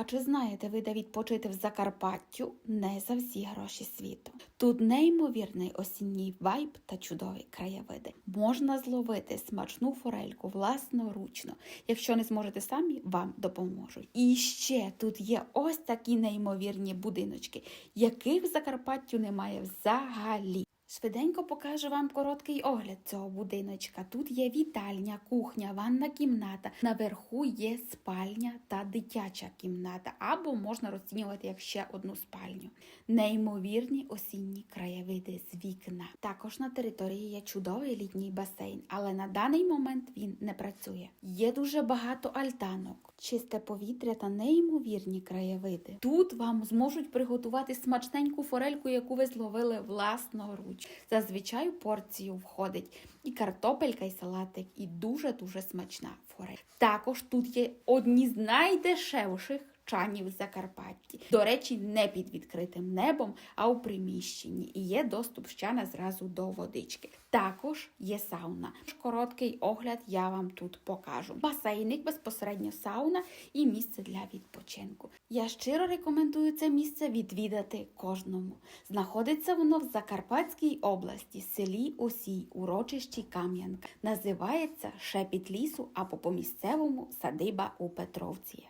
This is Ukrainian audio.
А чи знаєте ви, де відпочити в Закарпаттю не за всі гроші світу? Тут неймовірний осінній вайб та чудові краєвиди. Можна зловити смачну форельку власноручно. Якщо не зможете самі, вам допоможуть. І ще тут є ось такі неймовірні будиночки, яких в Закарпаттю немає взагалі. Швиденько покажу вам короткий огляд цього будиночка. Тут є вітальня, кухня, ванна кімната. Наверху є спальня та дитяча кімната, або можна розцінювати як ще одну спальню. Неймовірні осінні краєвиди з вікна. Також на території є чудовий літній басейн, але на даний момент він не працює. Є дуже багато альтанок, чисте повітря та неймовірні краєвиди. Тут вам зможуть приготувати смачненьку форельку, яку ви зловили власноруч. Зазвичай у порцію входить і картопелька, і салатик, і дуже-дуже смачна форель. Також тут є одні з найдешевших чанів Закарпатті. До речі, не під відкритим небом, а у приміщенні. І є доступ з чана зразу до водички. Також є сауна. Короткий огляд я вам тут покажу. Басейник, безпосередньо сауна і місце для відпочинку. Я щиро рекомендую це місце відвідати кожному. Знаходиться воно в Закарпатській області, селі Осій, урочищі Кам'янка. Називається Шепіт лісу або по місцевому садиба у Петровці.